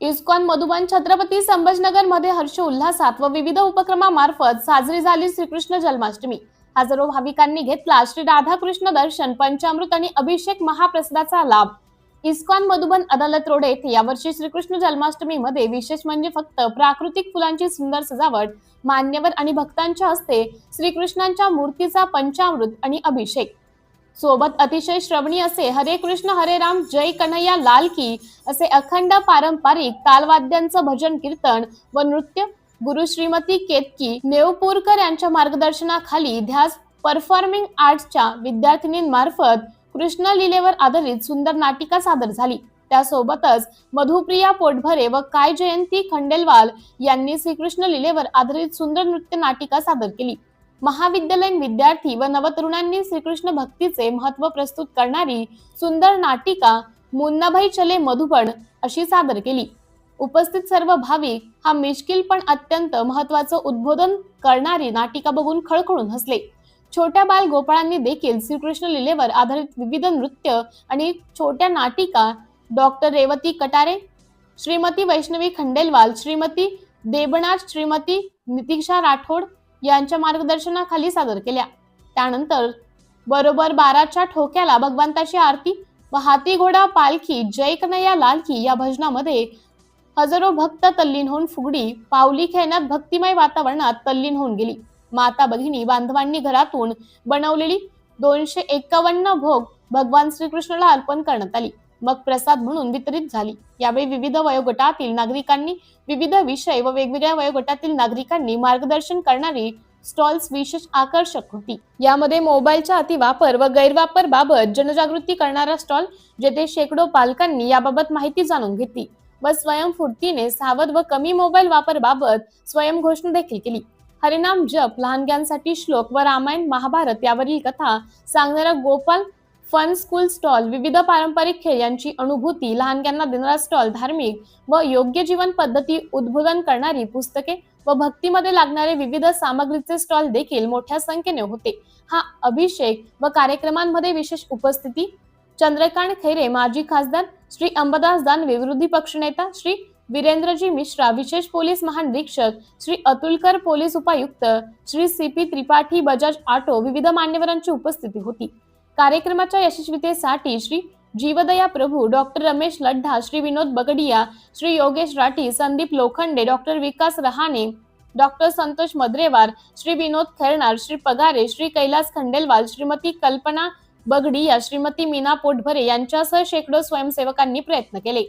ISKCON Madhuban Chhatrapati संभाजनगरमध्ये हर्ष उल्हासात व विविध उपक्रमामार्फत साजरी झाली श्रीकृष्ण जन्माष्टमी. हजारो भाविकांनी घेतला श्री राधाकृष्ण दर्शन पंचामृत आणि अभिषेक महाप्रसादाचा लाभ. इस्कॉन मधुबन अदालत रोड येथे यावर्षी श्रीकृष्ण जन्माष्टमी मध्ये विशेष म्हणजे फक्त प्राकृतिक फुलांची सुंदर सजावट मान्यवर आणि भक्तांच्या हस्ते श्रीकृष्णांच्या मूर्तीचा पंचामृत आणि अभिषेक. सोबत अतिशय श्रवणी असे हरे कृष्ण हरे राम जय कन्हैया लाल की असे अखंड पारंपरिक तालवाद्यांचं भजन कीर्तन व नृत्य गुरु श्रीमती केतकी नेवपूरकर यांच्या मार्गदर्शनाखाली ध्यास परफॉर्मिंग आर्ट्सच्या विद्यार्थिनींमार्फत कृष्ण लीलेवर आधारित सुंदर नाटिका सादर झाली. त्यासोबतच मधुप्रिया पोटभरे व काय जयंती खंडेलवाल यांनी श्रीकृष्ण लीलेवर आधारित सुंदर नृत्य नाटिका सादर केली. महाविद्यालयीन विद्यार्थी व नवतरुणांनी श्रीकृष्ण भक्तीचे महत्त्व प्रस्तुत करणारी सुंदर नाटिका मुन्नाभाई चले मधुबन अशी सादर केली. उपस्थित सर्व भाविक हा मिश्किल पण अत्यंत महत्वाचं उद्बोधन करणारी नाटिका बघून खळखळून हसले. छोट्या बाल गोपाळांनी देखील श्रीकृष्ण लीलेवर आधारित विविध नृत्य आणि छोट्या नाटिका डॉक्टर रेवती कटारे श्रीमती वैष्णवी खंडेलवाल श्रीमती देबनाथ श्रीमती नितिक्षा राठोड यांच्या मार्गदर्शनाखाली सादर केल्या. त्यानंतर बरोबर बाराच्या ठोक्याला भगवंताची आरती व हाती घोडा पालखी जय कन्हैया लालकी या भजनामध्ये हजारो भक्त तल्लीन होऊन फुगडी पावली खेळण्यात भक्तिमय वातावरणात तल्लीन होऊन गेली. माता भगिनी बांधवांनी घरातून बनवलेली दोनशे एकावन्न भोग भगवान श्रीकृष्णाला अर्पण करण्यात आली. मग प्रसाद म्हणून वितरित झाली. यावेळी विविध वयोगटातील नागरिकांनी विविध विषय व वेगवेगळ्या वयोगटातील नागरिकांनी मार्गदर्शन करणारी स्टॉल्स विशेष आकर्षक होती. यामध्ये मोबाईलचा अतिवापर व गैरवापर बाबत जनजागृती करणारा स्टॉल जेथे शेकडो पालकांनी याबाबत माहिती जाणून घेतली व स्वयंफूर्तीने सावध व कमी मोबाईल वापर बाबत स्वयंघोषणा देखील केली. हरिनाम जप लहानग्यांसाठी श्लोक व रामायण महाभारत यावरील कथा सांगणारा गोपाल फन स्कूल स्टॉल विविध पारंपरिक खेळ यांची अनुभूती लहानग्यांना देणारा स्टॉल धार्मिक व योग्य जीवन पद्धती उद्बोधन करणारी पुस्तके व भक्तीमध्ये लागणारे विविध सामग्रीचे स्टॉल देखील मोठ्या संख्येने होते. हा अभिषेक व कार्यक्रमांमध्ये विशेष उपस्थिती चंद्रकांत खैरे माजी खासदार श्री अंबादास दानवे विरोधी पक्षनेता श्री वीरेंद्रजी मिश्रा विशेष पोलीस महानिरीक्षक श्री अतुलकर पोलीस उपायुक्त Shri C P Tripathi Bajaj auto विविध मान्यवरांची उपस्थिती होती. कार्यक्रमाच्या यशस्वीतेसाठी Shri Jivdaya Prabhu doctor Ramesh Laddha Shri Vinod Bagdia Shri Yogesh Rathi Sandeep Lokhande doctor Vikas Rahane doctor Santosh Madrewar Shri Vinod Khairnar Shri Pagare Shri Kailas Khandelwal Shrimati Kalpana Bagdia Shrimati Meena Potbhare यांच्यासह शेकडो स्वयंसेवकांनी प्रयत्न केले.